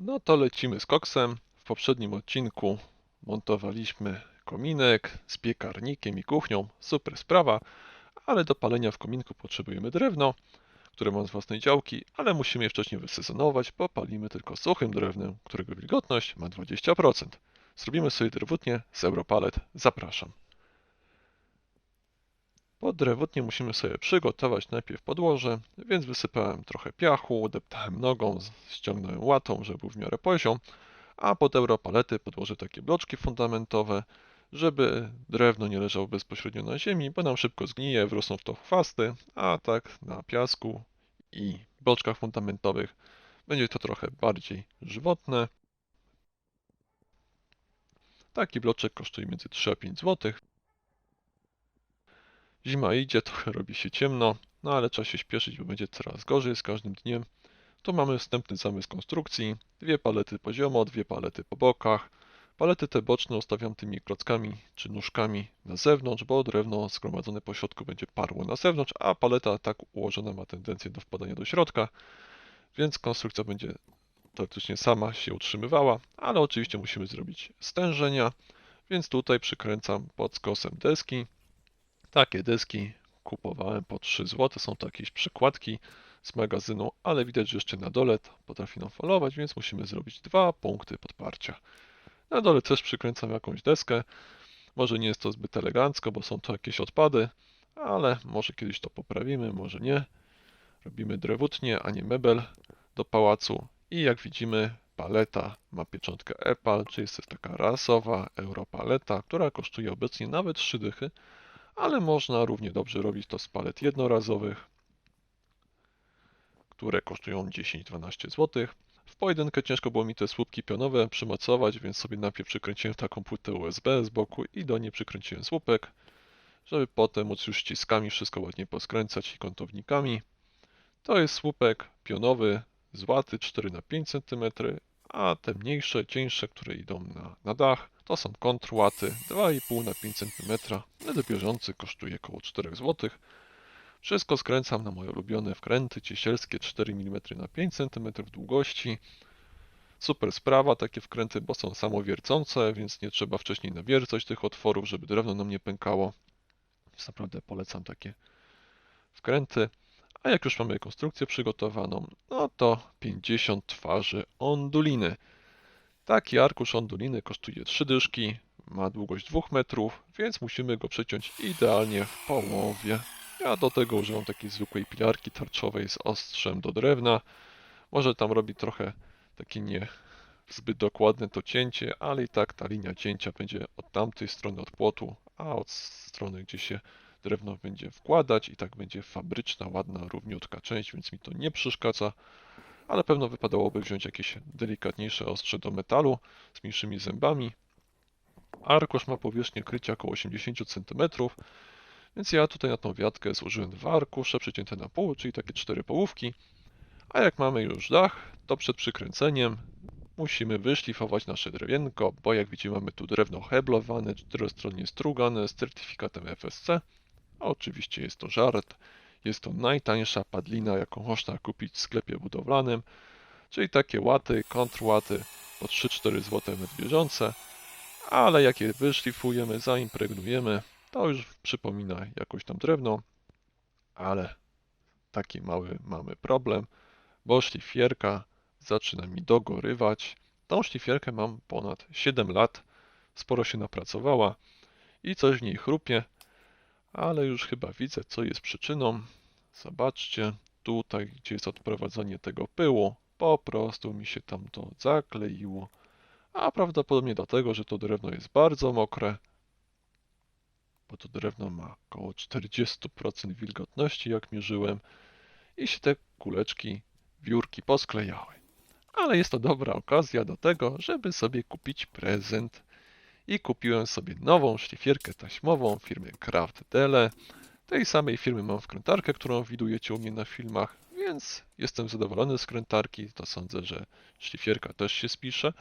No to lecimy z koksem. W poprzednim odcinku montowaliśmy kominek z piekarnikiem i kuchnią. Super sprawa, ale do palenia w kominku potrzebujemy drewno, które mam z własnej działki, ale musimy je wcześniej wysezonować, bo palimy tylko suchym drewnem, którego wilgotność ma 20%. Zrobimy sobie drewutnię z Europalet. Zapraszam. Pod drewutnię musimy sobie przygotować najpierw podłoże, więc wysypałem trochę piachu, deptałem nogą, ściągnąłem łatą, żeby był w miarę poziom, a pod europalety podłożę takie bloczki fundamentowe, żeby drewno nie leżało bezpośrednio na ziemi, bo nam szybko zgnije, wrosną w to chwasty, a tak na piasku i bloczkach fundamentowych będzie to trochę bardziej żywotne. Taki bloczek kosztuje między 3 a 5 zł. Zima idzie, trochę robi się ciemno, no ale trzeba się śpieszyć, bo będzie coraz gorzej z każdym dniem. Tu mamy wstępny zamysł konstrukcji. Dwie palety poziomo, dwie palety po bokach. Palety te boczne ustawiam tymi klockami czy nóżkami na zewnątrz, bo drewno zgromadzone po środku będzie parło na zewnątrz, a paleta tak ułożona ma tendencję do wpadania do środka, więc konstrukcja będzie teoretycznie sama się utrzymywała, ale oczywiście musimy zrobić stężenia, więc tutaj przykręcam pod skosem deski. Takie deski kupowałem po 3 zł. Są to jakieś przykładki z magazynu, ale widać, że jeszcze na dole potrafi nam falować, więc musimy zrobić dwa punkty podparcia. Na dole też przykręcam jakąś deskę. Może nie jest to zbyt elegancko, bo są to jakieś odpady, ale może kiedyś to poprawimy, może nie. Robimy drewutnie, a nie mebel do pałacu. I jak widzimy, paleta ma pieczątkę EPAL, czyli jest to taka rasowa europaleta, która kosztuje obecnie nawet 3 dychy ale można równie dobrze robić to z palet jednorazowych, które kosztują 10-12 zł. W pojedynkę ciężko było mi te słupki pionowe przymocować, więc sobie najpierw przykręciłem taką płytę USB z boku i do niej przykręciłem słupek, żeby potem móc już ściskami wszystko ładnie poskręcać i kątownikami. To jest słupek pionowy z łaty 4 na 5 cm, a te mniejsze, cieńsze, które idą na, na dach, to są kontrłaty 2,5 na 5 cm. Ledy bieżący kosztuje około 4 zł. Wszystko skręcam na moje ulubione wkręty ciesielskie 4 mm na 5 cm długości. Super sprawa, takie wkręty, bo są samowiercące, więc nie trzeba wcześniej nawiercać tych otworów, żeby drewno nam nie pękało. Więc naprawdę polecam takie wkręty. A jak już mamy konstrukcję przygotowaną, no to 50 twarzy onduliny. Taki arkusz onduliny kosztuje 3 dyszki, ma długość 2 metrów, więc musimy go przeciąć idealnie w połowie. Ja do tego używam takiej zwykłej pilarki tarczowej z ostrzem do drewna. Może tam robi trochę takie nie zbyt dokładne to cięcie, ale i tak ta linia cięcia będzie od tamtej strony od płotu, a od strony gdzie się drewno będzie wkładać i tak będzie fabryczna, ładna, równiutka część, więc mi to nie przeszkadza ale pewno wypadałoby wziąć jakieś delikatniejsze ostrze do metalu z mniejszymi zębami. Arkusz ma powierzchnię krycia około 80 cm, więc ja tutaj na tą wiatkę zużyłem dwa arkusze przecięte na pół, czyli takie cztery połówki. A jak mamy już dach, to przed przykręceniem musimy wyszlifować nasze drewienko, bo jak widzimy mamy tu drewno heblowane, czterostronnie strugane z certyfikatem FSC. A oczywiście jest to żart. Jest to najtańsza padlina, jaką można kupić w sklepie budowlanym, czyli takie łaty, kontrłaty po 3-4 zł metr bieżące, ale jak je wyszlifujemy, zaimpregnujemy, to już przypomina jakoś tam drewno, ale taki mały mamy problem, bo szlifierka zaczyna mi dogorywać. Tą szlifierkę mam ponad 7 lat, sporo się napracowała i coś w niej chrupie, ale już chyba widzę, co jest przyczyną. Zobaczcie, tutaj, gdzie jest odprowadzanie tego pyłu, po prostu mi się tam to zakleiło. A prawdopodobnie dlatego, że to drewno jest bardzo mokre, bo to drewno ma około 40% wilgotności, jak mierzyłem, i się te kuleczki, wiórki posklejały. Ale jest to dobra okazja do tego, żeby sobie kupić prezent i kupiłem sobie nową szlifierkę taśmową firmy Craft Dele. Tej samej firmy mam wkrętarkę, którą widujecie u mnie na filmach, więc jestem zadowolony z krętarki. To sądzę, że szlifierka też się spisze.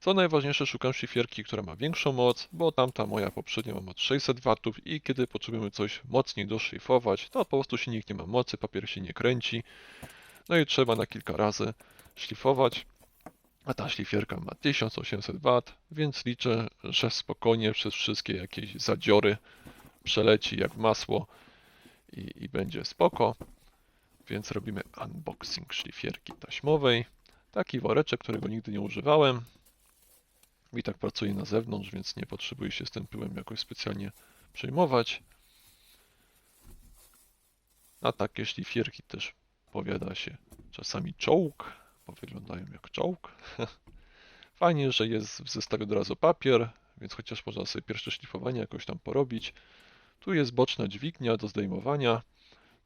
Co najważniejsze, szukam szlifierki, która ma większą moc, bo tamta moja poprzednia ma moc 600 W i kiedy potrzebujemy coś mocniej doszlifować, to po prostu silnik nie ma mocy, papier się nie kręci. No i trzeba na kilka razy szlifować. A ta szlifierka ma 1800 W, więc liczę, że spokojnie przez wszystkie jakieś zadziory przeleci jak masło i, i będzie spoko. Więc robimy unboxing szlifierki taśmowej. Taki woreczek, którego nigdy nie używałem. I tak pracuję na zewnątrz, więc nie potrzebuję się z tym pyłem jakoś specjalnie przejmować. Na takie szlifierki też powiada się czasami czołg, bo wyglądają jak czołg. Fajnie, że jest w zestawie od razu papier, więc chociaż można sobie pierwsze szlifowanie jakoś tam porobić. Tu jest boczna dźwignia do zdejmowania.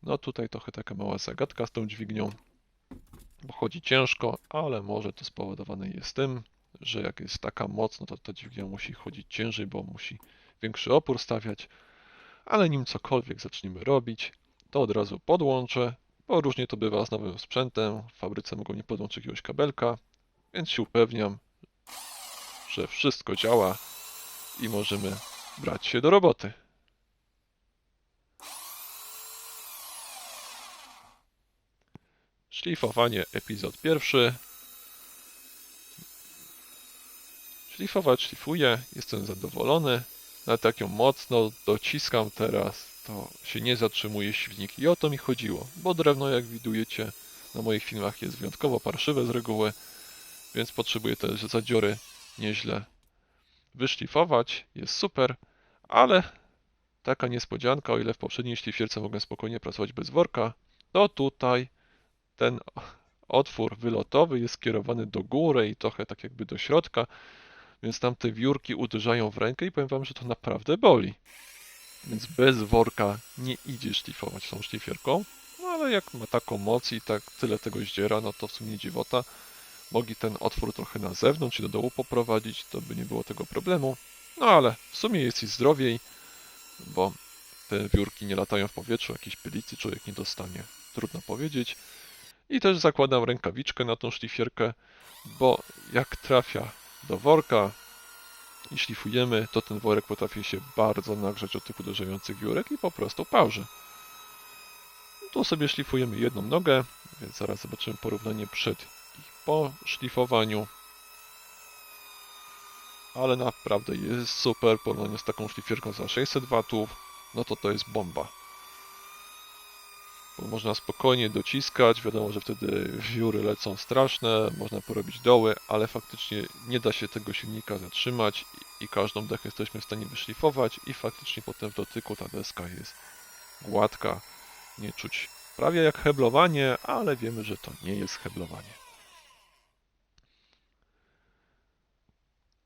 No tutaj trochę taka mała zagadka z tą dźwignią, bo chodzi ciężko, ale może to spowodowane jest tym, że jak jest taka mocno, to ta dźwignia musi chodzić ciężej, bo musi większy opór stawiać. Ale nim cokolwiek zaczniemy robić, to od razu podłączę, bo różnie to bywa z nowym sprzętem. W fabryce mogą nie podłączyć jakiegoś kabelka, więc się upewniam, że wszystko działa i możemy brać się do roboty. Szlifowanie, epizod pierwszy. Szlifować, szlifuję, jestem zadowolony. Nawet jak ją mocno dociskam teraz, to się nie zatrzymuje silnik. I o to mi chodziło, bo drewno, jak widujecie na moich filmach, jest wyjątkowo parszywe z reguły, więc potrzebuję te zadziory nieźle wyszlifować. Jest super, ale taka niespodzianka, o ile w poprzedniej szlifierce mogłem spokojnie pracować bez worka, to tutaj ten otwór wylotowy jest skierowany do góry i trochę tak jakby do środka, więc tam te wiórki uderzają w rękę i powiem wam, że to naprawdę boli. Więc bez worka nie idzie szlifować tą szlifierką, no ale jak ma taką moc i tak tyle tego zdziera, no to w sumie dziwota. Mogli ten otwór trochę na zewnątrz i do dołu poprowadzić, to by nie było tego problemu. No ale w sumie jest i zdrowiej, bo te wiórki nie latają w powietrzu, jakiejś pylicy człowiek nie dostanie. Trudno powiedzieć. I też zakładam rękawiczkę na tą szlifierkę, bo jak trafia do worka i szlifujemy, to ten worek potrafi się bardzo nagrzać od tych uderzających wiórek i po prostu pauży. Tu sobie szlifujemy jedną nogę, więc zaraz zobaczymy porównanie przed i po szlifowaniu. Ale naprawdę jest super porównanie z taką szlifierką za 600 W, no to to jest bomba bo można spokojnie dociskać, wiadomo, że wtedy wióry lecą straszne, można porobić doły, ale faktycznie nie da się tego silnika zatrzymać i każdą dechę jesteśmy w stanie wyszlifować i faktycznie potem w dotyku ta deska jest gładka, nie czuć prawie jak heblowanie, ale wiemy, że to nie jest heblowanie.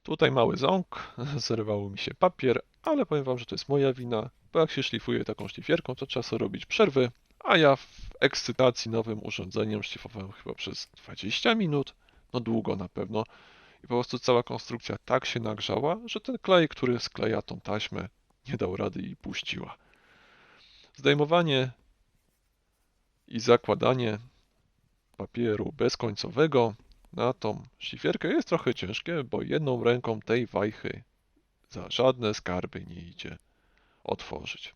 Tutaj mały ząg, zerwał mi się papier, ale powiem Wam, że to jest moja wina, bo jak się szlifuje taką szlifierką, to trzeba sobie robić przerwy, a ja w ekscytacji nowym urządzeniem szlifowałem chyba przez 20 minut, no długo na pewno. I po prostu cała konstrukcja tak się nagrzała, że ten klej, który skleja tą taśmę, nie dał rady i puściła. Zdejmowanie i zakładanie papieru bezkońcowego na tą szlifierkę jest trochę ciężkie, bo jedną ręką tej wajchy za żadne skarby nie idzie otworzyć.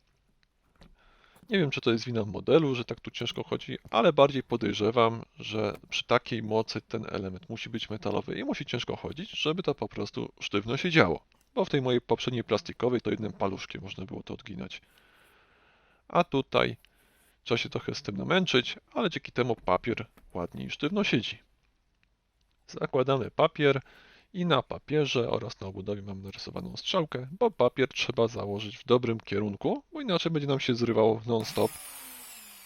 Nie wiem, czy to jest wina modelu, że tak tu ciężko chodzi, ale bardziej podejrzewam, że przy takiej mocy ten element musi być metalowy i musi ciężko chodzić, żeby to po prostu sztywno się działo. Bo w tej mojej poprzedniej plastikowej to jednym paluszkiem można było to odginać. A tutaj trzeba się trochę z tym namęczyć, ale dzięki temu papier ładniej sztywno siedzi. Zakładamy papier i na papierze oraz na obudowie mam narysowaną strzałkę, bo papier trzeba założyć w dobrym kierunku, bo inaczej będzie nam się zrywało non-stop.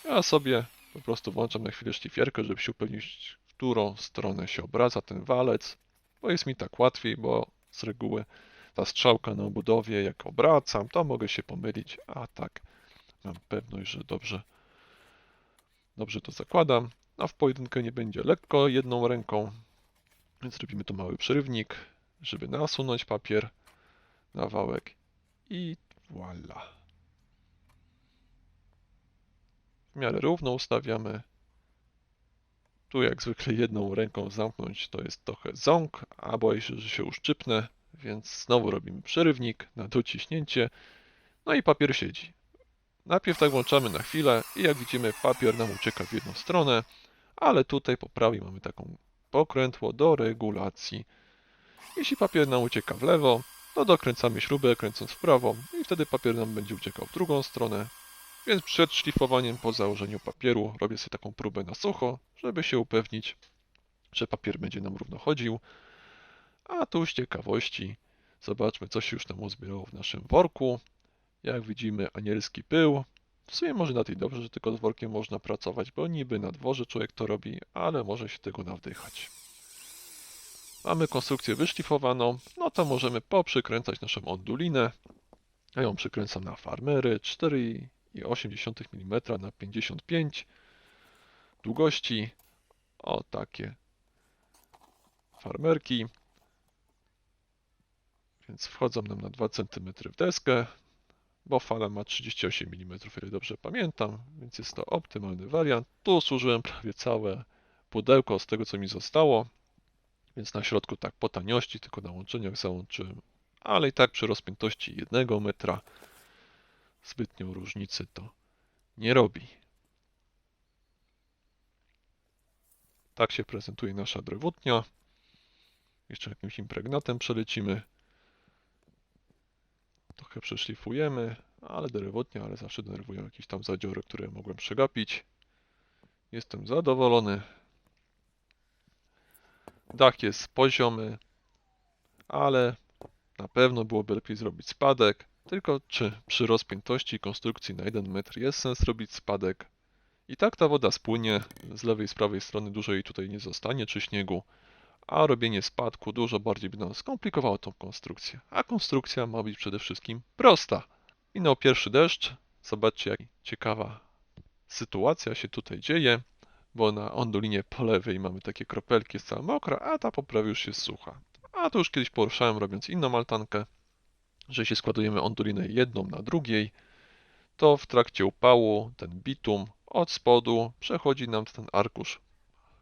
Ja sobie po prostu włączam na chwilę szlifierkę, żeby się upewnić, w którą stronę się obraca ten walec, bo jest mi tak łatwiej, bo z reguły ta strzałka na obudowie, jak obracam, to mogę się pomylić, a tak mam pewność, że dobrze, dobrze to zakładam. A w pojedynkę nie będzie lekko jedną ręką, więc robimy tu mały przerywnik, żeby nasunąć papier na wałek i voila. W miarę równo ustawiamy. Tu jak zwykle jedną ręką zamknąć to jest trochę ząg, a boję się, że się uszczypnę, więc znowu robimy przerywnik na dociśnięcie. No i papier siedzi. Najpierw tak włączamy na chwilę i jak widzimy papier nam ucieka w jedną stronę, ale tutaj po prawej mamy taką pokrętło do regulacji. Jeśli papier nam ucieka w lewo, to dokręcamy śrubę kręcąc w prawo i wtedy papier nam będzie uciekał w drugą stronę. Więc przed szlifowaniem po założeniu papieru robię sobie taką próbę na sucho, żeby się upewnić, że papier będzie nam równo chodził. A tu z ciekawości zobaczmy, co się już nam uzbierało w naszym worku. Jak widzimy, anielski pył. W sumie może na tej dobrze, że tylko z można pracować, bo niby na dworze człowiek to robi, ale może się tego nawdychać. Mamy konstrukcję wyszlifowaną, no to możemy poprzykręcać naszą ondulinę. Ja ją przykręcam na farmery 4,8 mm na 55 długości. O takie farmerki. Więc wchodzą nam na 2 cm w deskę, bo fala ma 38 mm, ile dobrze pamiętam, więc jest to optymalny wariant. Tu służyłem prawie całe pudełko z tego, co mi zostało, więc na środku tak po taniości, tylko na łączeniach załączyłem, ale i tak przy rozpiętości 1 metra zbytnią różnicy to nie robi. Tak się prezentuje nasza drewutnia. Jeszcze jakimś impregnatem przelecimy. Trochę przeszlifujemy, ale drewutnia, ale zawsze denerwują jakieś tam zadziory, które mogłem przegapić. Jestem zadowolony. Dach jest poziomy, ale na pewno byłoby lepiej zrobić spadek. Tylko czy przy rozpiętości konstrukcji na 1 metr jest sens robić spadek? I tak ta woda spłynie z lewej z prawej strony, dużo jej tutaj nie zostanie, czy śniegu, a robienie spadku dużo bardziej by nam skomplikowało tą konstrukcję. A konstrukcja ma być przede wszystkim prosta. Minął pierwszy deszcz, zobaczcie jak ciekawa sytuacja się tutaj dzieje, bo na ondulinie po lewej mamy takie kropelki, jest cała mokra, a ta po prawej już jest sucha. A to już kiedyś poruszałem robiąc inną altankę, że jeśli składujemy ondulinę jedną na drugiej, to w trakcie upału ten bitum od spodu przechodzi nam ten arkusz,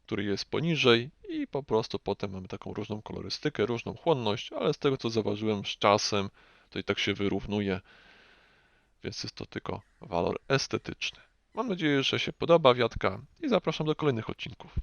który jest poniżej i po prostu potem mamy taką różną kolorystykę, różną chłonność, ale z tego co zauważyłem z czasem, to i tak się wyrównuje, więc jest to tylko walor estetyczny. Mam nadzieję, że się podoba wiatka i zapraszam do kolejnych odcinków.